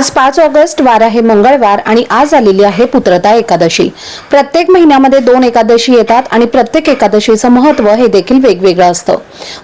आज पाच ऑगस्ट वार आहे मंगळवार आणि आज आलेली आहे पुत्रता एकादशी. प्रत्येक महिन्यामध्ये दोन एकादशी येतात आणि प्रत्येक एकादशीचं महत्त्व हे देखील वेगवेगळं असतं.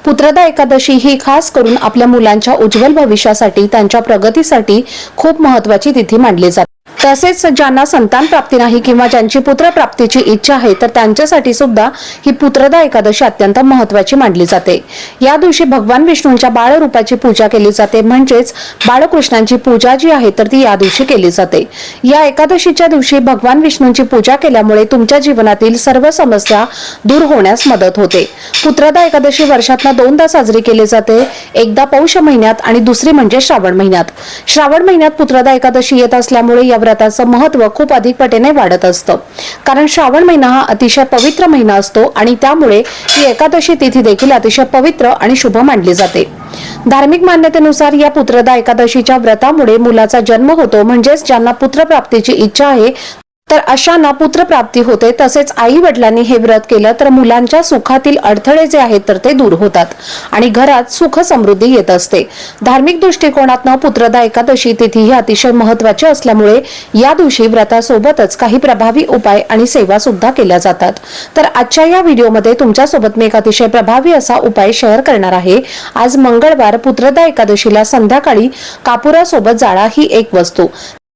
पुत्रता एकादशी ही खास करून आपल्या मुलांच्या उज्ज्वल भविष्यासाठी त्यांच्या प्रगतीसाठी खूप महत्वाची तिथी मानली जाते. तसेच ज्यांना संतान प्राप्ती नाही किंवा ज्यांची पुत्रप्राप्तीची इच्छा आहे तर त्यांच्यासाठी सुद्धा ही पुत्रदा एकादशी अत्यंत महत्वाची मानली जाते. या दिवशी भगवान विष्णूंच्या बाळरूपाची पूजा केली जाते. म्हणजेच बाळकृष्णांची पूजा जी आहे तर ती या दिवशी केली जाते. या एकादशीच्या दिवशी भगवान विष्णूंची पूजा केल्यामुळे तुमच्या जीवनातील सर्व समस्या दूर होण्यास मदत होते. पुत्रदा एकादशी वर्षातनं दोनदा साजरी केली जाते. एकदा पौष महिन्यात आणि दुसरी म्हणजे श्रावण महिन्यात. श्रावण महिन्यात पुत्रदा एकादशी येत असल्यामुळे यावर व्रताचं महत्त्व खूप अधिक पटीने वाढत असतं. कारण श्रावण महिना हा अतिशय पवित्र महिना असतो आणि त्यामुळे ही एकादशी तिथी देखील अतिशय पवित्र आणि शुभ मानली जाते. धार्मिक मान्यतेनुसार या पुत्रदा एकादशीच्या व्रतामुळे मुलाचा जन्म होतो म्हणजेच ज्यांना पुत्रप्राप्तीची इच्छा आहे तर अशांना पुत्रप्राप्ती होते तसेच आई वडिलांनी हे व्रत केलं तर मुलांच्या सुखातील अडथळे जे आहेत तर ते दूर होतात आणि घरात सुख समृद्धी येत असते. धार्मिक दृष्टिकोनातनं पुत्रदा एकादशी तिथी ही अतिशय महत्वाची असल्यामुळे या दिवशी व्रतासोबतच काही प्रभावी उपाय आणि सेवा सुद्धा केल्या जातात. तर आजच्या या व्हिडिओमध्ये तुमच्यासोबत मी एक अतिशय प्रभावी असा उपाय शेअर करणार आहे. आज मंगळवार पुत्रदा एकादशीला संध्याकाळी कापुरासोबत जाळा ही एक वस्तू.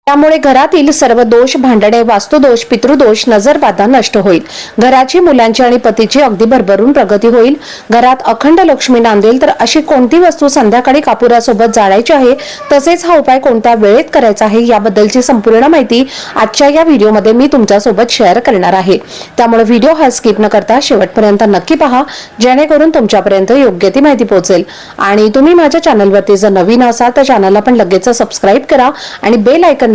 त्यामुळे घरातील सर्व दोष भांडणे वास्तुदोष पितृदोष नजरबाधा नष्ट होईल. घराची मुलांची आणि पतीची अगदी भरभरून प्रगती होईल. घरात अखंड लक्ष्मी नांदेल तर अशी कोणती वस्तू संध्याकाळी कापुरासोबत जाळायची आहे? तसेच हा उपाय कोणत्या वेळेत करायचा आहे? याबद्दलची संपूर्ण माहिती आजच्या या व्हिडिओमध्ये मी तुमच्यासोबत शेअर करणार आहे. त्यामुळे व्हिडिओ हा स्किप न करता शेवटपर्यंत नक्की पहा. जेणेकरून तुमच्यापर्यंत योग्य ती माहिती पोहोचेल. आणि तुम्ही माझ्या चॅनलवरती जर नवीन असाल तर चॅनलला पण लगेच सबस्क्राईब करा आणि बेल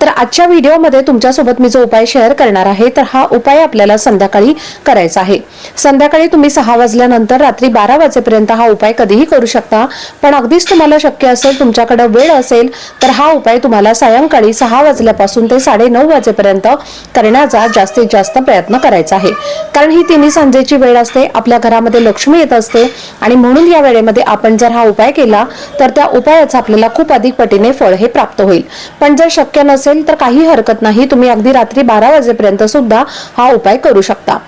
तर आजच्या व्हिडिओमध्ये तुमच्यासोबत मी जो उपाय शेअर करणार आहे तर हा उपाय आपल्याला संध्याकाळी करायचा आहे. संध्याकाळी तुम्ही सहा वाजल्यानंतर रात्री बारा वाजेपर्यंत हा उपाय कधीही करू शकता. पण अगदीच तुम्हाला शक्य असेल तुमच्याकडे वेळ असेल तर हा उपाय तुम्हाला सायंकाळी सहा वाजल्यापासून ते साडे नऊ वाजेपर्यंत करण्याचा जास्तीत जास्त प्रयत्न करायचा आहे. कारण ही तिन्ही सांजेची वेळ असते आपल्या घरामध्ये लक्ष्मी येत असते आणि म्हणून या वेळेमध्ये आपण जर हा उपाय केला तर त्या उपायाचा आपल्याला खूप अधिक पटीने फळ हे प्राप्त होईल. पण जर शक्य नसेल तर काही हरकत नाही. तुम्ही अगदी रात्री बारा वाजेपर्यंत सुद्धा हा उपाय करू शकता.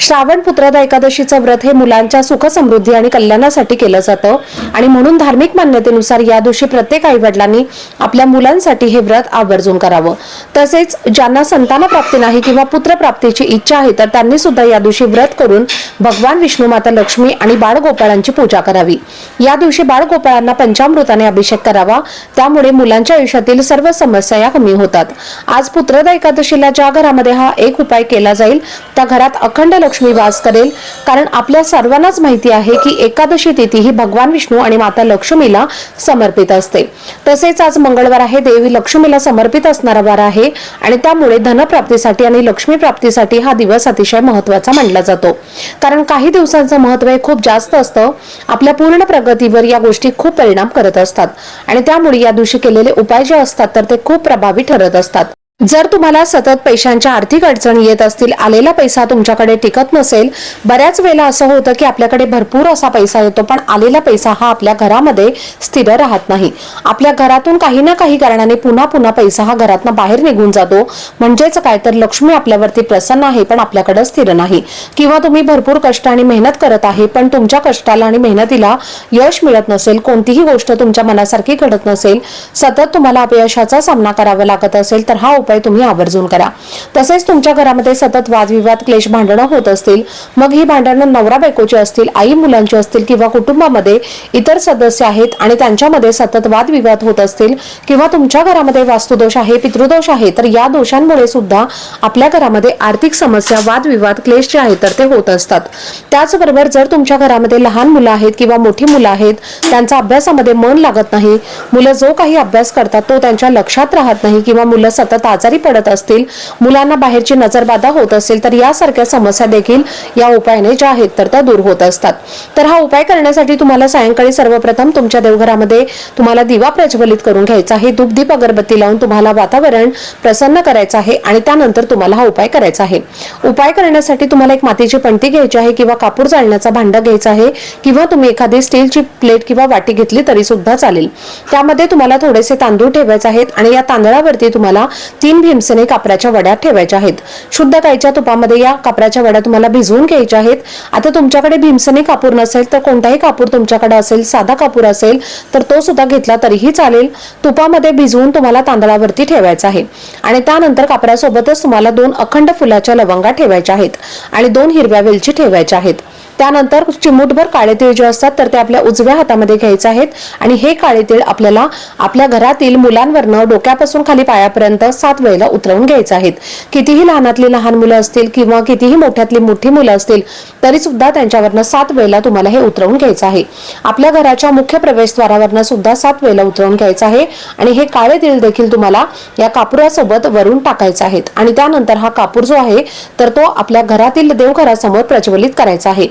श्रावण पुत्रदा एकादशीचं व्रत हे मुलांच्या सुख समृद्धी आणि कल्याणासाठी केलं जातं. आणि म्हणून धार्मिक मान्यतेनुसार या दिवशी प्रत्येक आई वडिलांनी आपल्या मुलांसाठी हे व्रत आवर्जून करावं. तसेच ज्यांना संतान प्राप्ती नाही किंवा पुत्र प्राप्तीची इच्छा आहे तर त्यांनी सुद्धा या दिवशी व्रत करून भगवान विष्णू माता लक्ष्मी आणि बाळगोपाळांची पूजा करावी. या दिवशी बाळगोपाळांना पंचामृताने अभिषेक करावा. त्यामुळे मुलांच्या आयुष्यातील सर्व समस्या या कमी होतात. आज पुत्रदा एकादशीला ज्या घरामध्ये हा एक उपाय केला जाईल त्या घरात अखंड लक्ष्मी वास करेल. कारण आपल्या सर्वांनाच माहिती आहे की एकादशी तिथी ही भगवान विष्णू आणि माता लक्ष्मीला समर्पित असते. तसेच आज मंगळवार आहे देवी लक्ष्मीला समर्पित असणारा वार आहे आणि त्यामुळे धनप्राप्तीसाठी आणि लक्ष्मी प्राप्तीसाठी हा दिवस अतिशय महत्त्वाचा मानला जातो. कारण काही दिवसांचं महत्त्व हे खूप जास्त असतं. आपल्या पूर्ण प्रगतीवर या गोष्टी खूप परिणाम करत असतात. आणि त्यामुळे या दिवशी केलेले उपाय जे असतात तर ते खूप प्रभावी ठरत असतात. जर तुम्हाला सतत पैशांच्या आर्थिक अडचणी येत असतील आलेला पैसा तुमच्याकडे टिकत नसेल बऱ्याच वेळेला असं होतं की आपल्याकडे भरपूर असा पैसा येतो पण आलेला पैसा हा आपल्या घरामध्ये स्थिर राहत नाही. आपल्या घरातून काही ना काही कारणाने पुन्हा पुन्हा पैसा हा घरातनं बाहेर निघून जातो. म्हणजेच काय तर लक्ष्मी आपल्यावरती प्रसन्न आहे पण आपल्याकडे स्थिर नाही. किंवा तुम्ही भरपूर कष्ट आणि मेहनत करत आहे पण तुमच्या कष्टाला आणि मेहनतीला यश मिळत नसेल कोणतीही गोष्ट तुमच्या मनासारखी घडत नसेल सतत तुम्हाला अपयशाचा सामना करावा लागत असेल तर हा उपाय तुम्ही आवर्जून करा. तसेच तुमच्या घरामध्ये सतत वादविवाद क्लेश भांडणं होत असतील मग ही भांडणं नवरा बायकोची असतील आई मुलांची असतील किंवा कुटुंबामध्ये इतर सदस्य आहेत आणि त्यांच्यामध्ये सतत वादविवाद होत असतील किंवा तुमच्या घरामध्ये वास्तुदोष आहे पितृदोष आहे तर या दोषांमुळे सुद्धा आपल्या घरामध्ये आर्थिक समस्या वादविवाद क्लेश जे आहेत तर ते होत असतात. त्याचबरोबर जर तुमच्या घरामध्ये लहान मुलं आहेत किंवा मोठी मुलं आहेत त्यांचा अभ्यासामध्ये मन लागत नाही मुलं जो काही अभ्यास करतात तो त्यांच्या लक्षात राहत नाही किंवा मुलं सतत आजारी पडत असतील मुलांना बाहेरची नजरबाधा होत असेल तर यासारख्या समस्या देखील या उपायाने ज्या आहेत तर त्या दूर होत असतात. तर हा उपाय करण्यासाठी तुम्हाला सायंकाळी सर्वप्रथम तुमच्या देवघरामध्ये तुम्हाला दिवा प्रज्वलित करून घ्यायचा आहे. दुग्धीप अगरबत्ती लावून तुम्हाला वातावरण प्रसन्न करायचं आहे आणि त्यानंतर तुम्हाला हा उपाय करायचा आहे. उपाय करण्यासाठी तुम्हाला एक मातीची पणती घ्यायची आहे किंवा कापूर जाळण्याचा भांडा घ्यायचा आहे किंवा तुम्ही एखादी स्टीलची प्लेट किंवा वाटी घेतली तरी सुद्धा चालेल. त्यामध्ये तुम्हाला थोडेसे तांदूळ ठेवायचे आहेत आणि या तांदळावरती तुम्हाला तीन भीमसेने कापराच्या वड्या ठेवायच्या आहेत. शुद्ध गाईच्या तुपामध्ये या कापराच्या वड्या तुम्हाला भिजवून घ्यायच्या आहेत. आता तुमच्याकडे भीमसेने कापूर नसेल तर कोणताही कापूर तुमच्याकडे असेल साधा कापूर असेल तर तो सुद्धा घेतला तरीही चालेल. तुपामध्ये भिजवून तुम्हाला तांदळावरती ठेवायचा आहे. आणि त्यानंतर कापरासोबतच तुम्हाला दोन अखंड फुलाच्या लवंगा ठेवायच्या आहेत. आणि दोन हिरव्या वेलची ठेवायच्या आहेत. त्यानंतर चिमूटभर काळे तीळ जे असतात तर ते आपल्या उजव्या हातामध्ये घ्यायचे आहेत. आणि हे काळे तीळ आपल्याला आपल्या घरातील मुलांवरनं डोक्यापासून खाली पायापर्यंत सात वेळेला उतरवून घ्यायचे आहेत. कितीही लहानातली लहान मुलं असतील किंवा कितीही मोठ्यातली मोठी मुलं असतील तरी सुद्धा त्यांच्यावरनं सात वेळेला तुम्हाला हे उतरवून घ्यायचं आहे. आपल्या घराच्या मुख्य प्रवेशद्वारावरनं सुद्धा सात वेळेला उतरवून घ्यायचं आहे. आणि हे काळे तीळ देखील तुम्हाला या कापुरासोबत वरून टाकायचे आहेत. आणि त्यानंतर हा कापूर जो आहे तर तो आपल्या घरातील देवघरासमोर प्रज्वलित करायचा आहे.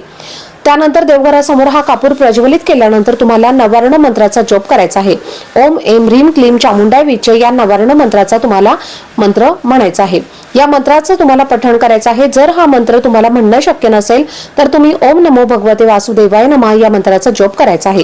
त्यानंतर देवघरासमोर हा कापूर प्रज्वलित केल्यानंतर तुम्हाला नवर्ण मंत्राचा जप करायचा आहे. ओम एम ह्रीम क्लीम चामुंडाय विचय या नवर्ण मंत्राचा तुम्हाला मंत्र म्हणायचा आहे. या मंत्राचं तुम्हाला पठण करायचं आहे. जर हा मंत्र तुम्हाला म्हणणं शक्य नसेल तर तुम्ही ओम नमो भगवते वासुदेवाय नमा या मंत्राचा जप करायचा आहे.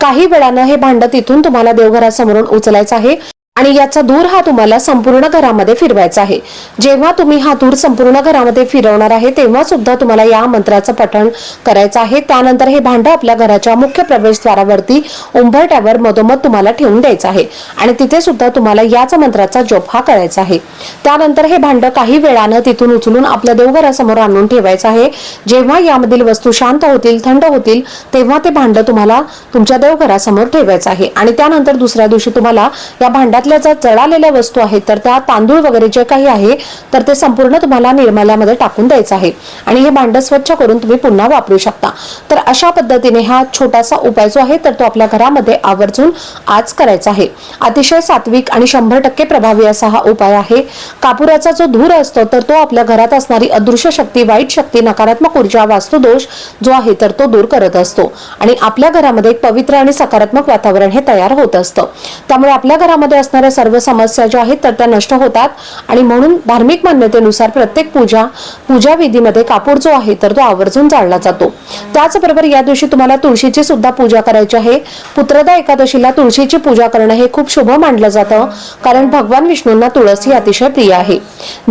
काही वेळानं हे भांड तिथून तुम्हाला देवघरासमोरून उचलायचं आहे. आणि याचा धूर हा तुम्हाला संपूर्ण घरामध्ये फिरवायचा आहे. जेव्हा तुम्ही हा धूर संपूर्ण घरामध्ये फिरवणार आहे तेव्हा सुद्धा तुम्हाला या मंत्राचं पठण करायचं आहे. त्यानंतर हे भांड आपल्या घराच्या मुख्य प्रवेशद्वारावरती उंबरट्यावर मधोमध तुम्हाला ठेवून द्यायचं आहे. आणि तिथे सुद्धा तुम्हाला याच मंत्राचा जप हा करायचा आहे. त्यानंतर हे भांड काही वेळानं तिथून उचलून आपल्या देवघरासमोर आणून ठेवायचं आहे. जेव्हा यामधील वस्तू शांत होतील थंड होतील तेव्हा ते भांड तुम्हाला तुमच्या देवघरासमोर ठेवायचं आहे. आणि त्यानंतर दुसऱ्या दिवशी तुम्हाला या घरातल्या ज्या चढालेल्या वस्तू आहेत तर त्या तांदूळ वगैरे जे काही आहे तर ते संपूर्ण तुम्हाला निर्माल्यामध्ये टाकून द्यायचं आहे. आणि हे भांड स्वच्छ करून तुम्ही पुन्हा वापरू शकता. तर अशा पद्धतीने हा छोटासा उपाय जो आहे तर तो आपल्या घरामध्ये आवर्जून आज करायचा आहे. अतिशय सात्विक आणि शंभर टक्के प्रभावी असा हा उपाय आहे. कापुराचा जो धूर असतो तर तो आपल्या घरात असणारी अदृश्य शक्ती वाईट शक्ती नकारात्मक ऊर्जा वास्तुदोष जो आहे तर तो दूर करत असतो. आणि आपल्या घरामध्ये एक पवित्र आणि सकारात्मक वातावरण हे तयार होत असतं. त्यामुळे आपल्या घरामध्ये असणाऱ्या सर्व समस्या ज्या आहेत तर त्या नष्ट होतात. आणि म्हणून धार्मिक मान्यतेनुसार प्रत्येक पूजा पूजा विधीमध्ये कापूर जो आहे तर तो आवर्जून जाळला जातो. त्याचबरोबर या दिवशी तुम्हाला तुळशीची सुद्धा पूजा करायची आहे. पुत्रदा एकादशीला तुळशीची पूजा करणं हे खूप शुभ मानलं जातं कारण भगवान विष्णूंना तुळस ही अतिशय प्रिय आहे.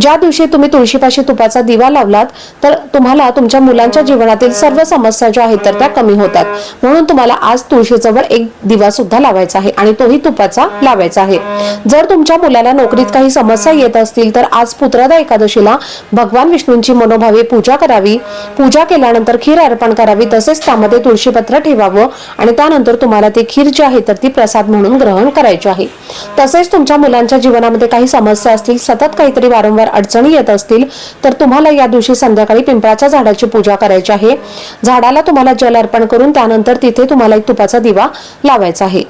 ज्या दिवशी तुम्ही तुळशीपाशी तुपाचा दिवा लावलात तर तुम्हाला तुमच्या मुलांच्या जीवनातील सर्व समस्या ज्या आहेत तर त्या कमी होतात. म्हणून तुम्हाला आज तुळशीजवळ एक दिवा सुद्धा लावायचा आहे आणि तोही तुपाचा लावायचा आहे. जर तुमच्या मुलाला नोकरीत काही समस्या येत असतील तर आज पुत्रदा एकादशीला भगवान विष्णूंची मनोभावे पूजा करावी. पूजा केल्यानंतर खीर अर्पण करावी तसेच त्यामध्ये तुळशीपत्र ठेवावं आणि त्यानंतर तुम्हाला ती खीर जी आहे तर ती प्रसाद म्हणून ग्रहण करायची आहे. तसेच तुमच्या मुलांच्या जीवनामध्ये काही समस्या असतील सतत काहीतरी वारंवार अडचणी येत असतील तर तुम्हाला या दिवशी संध्याकाळी पिंपळाच्या झाडाची पूजा करायची आहे. झाडाला तुम्हाला जल अर्पण करून त्यानंतर तिथे तुम्हाला एक तुपाचा दिवा लावायचा आहे.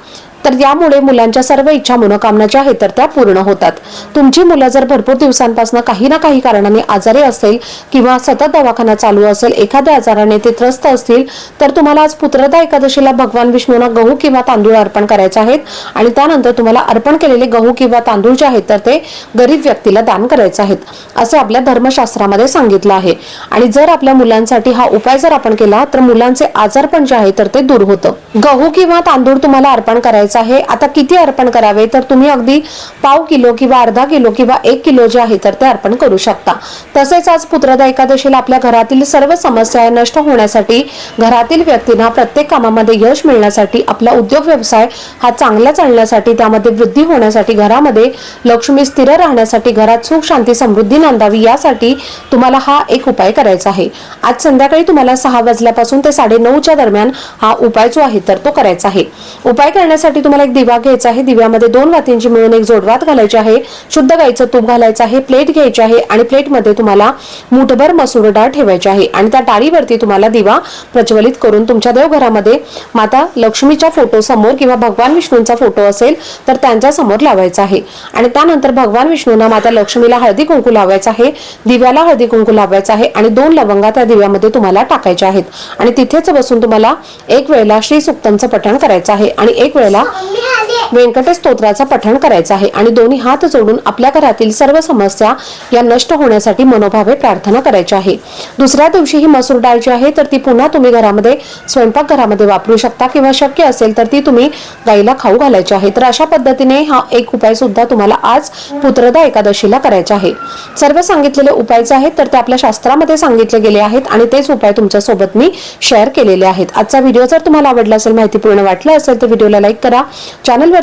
तर यामुळे मुलांच्या सर्व इच्छा मनोकामना ज्या आहेत तर त्या पूर्ण होतात. तुमची मुलं जर भरपूर दिवसांपासून काही ना काही कारणाने आजारी असेल किंवा सतत दवाखाना चालू असेल एखाद्या आजाराने ते त्रस्त असतील तर तुम्हाला आज पुत्रदा एकादशीला भगवान विष्णूंना गहू किंवा तांदूळ अर्पण करायचे आहेत आणि त्यानंतर तुम्हाला अर्पण केलेले गहू किंवा तांदूळ जे आहेत तर ते गरीब व्यक्तीला दान करायचे आहेत असे आपल्या धर्मशास्त्रामध्ये सांगितलं आहे. आणि जर आपल्या मुलांसाठी हा उपाय जर आपण केला तर मुलांचे आजारपण जे आहे तर ते दूर होतं. गहू किंवा तांदूळ तुम्हाला अर्पण करायचं करायचं आहे. आता किती अर्पण करावे? तर तुम्ही अगदी पाव किलो किंवा अर्धा किलो किंवा एक किलो जे आहे तर ते अर्पण करू शकता. तसेच आज पुत्रदा एकादशीला आपल्या घरातील सर्व समस्या नष्ट होण्यासाठी घरातील व्यक्तींना प्रत्येक कामामध्ये यश मिळण्यासाठी आपला उद्योग व्यवसाय हा चांगला चालण्यासाठी त्यामध्ये वृद्धी होण्यासाठी घरामध्ये लक्ष्मी स्थिर राहण्यासाठी घरात सुख शांती समृद्धी नांदावी यासाठी तुम्हाला हा एक उपाय करायचा आहे. आज संध्याकाळी तुम्हाला सहा वाजल्यापासून ते साडे नऊच्या दरम्यान हा उपाय जो आहे तर तो करायचा आहे. उपाय करण्यासाठी तुम्हाला एक दिवा घ्यायचा आहे. दिव्यामध्ये दोन वातींची मिळून एक जोडवात घालायची आहे. शुद्ध गाईचं तूप घालायचं आहे. प्लेट घ्यायची आहे आणि प्लेटमध्ये तुम्हाला मुठभर मसूर डाळ ठेवायची आहे. आणि त्या डाळीवरती तुम्हाला दिवा प्रज्वलित करून तुमच्या देवघरामध्ये माता लक्ष्मीच्या फोटो समोर किंवा भगवान विष्णूंचा फोटो असेल तर त्यांच्यासमोर लावायचा आहे. आणि त्यानंतर भगवान विष्णूंना माता लक्ष्मीला हळदी कुंकू लावायचा आहे. दिव्याला हळदी कुंकू लावायचा आहे आणि दोन लवंगा त्या दिव्यामध्ये तुम्हाला टाकायच्या आहेत. आणि तिथेच बसून तुम्हाला एक वेळेला श्री सुक्तमचं पठण करायचं आहे. आणि एक वेळेला Mami. व्यंकट स्तोत्राचं पठण करायचं आहे आणि दोन्ही हात जोडून आपल्या घरातील सर्व समस्या या नष्ट होण्यासाठी मनोभावे प्रार्थना करायची आहे. दुसऱ्या दिवशी ही मसूर डाळ जी आहे तर ती पुन्हा तुम्ही घरामध्ये स्वयंपाक घरामध्ये वापरू शकता किंवा शक्य असेल तर ती तुम्ही गाईला खाऊ घालायची आहे. तर अशा पद्धतीने हा एक उपाय सुद्धा तुम्हाला आज पुत्रदा एकादशीला करायचा आहे. सर्व सांगितलेले उपाय जे आहेत तर ते आपल्या शास्त्रामध्ये सांगितले गेले आहेत आणि तेच उपाय तुमच्यासोबत मी शेअर केलेले आहेत. आजचा व्हिडिओ जर तुम्हाला आवडला असेल माहितीपूर्ण वाटला असेल तर व्हिडिओला लाईक करा.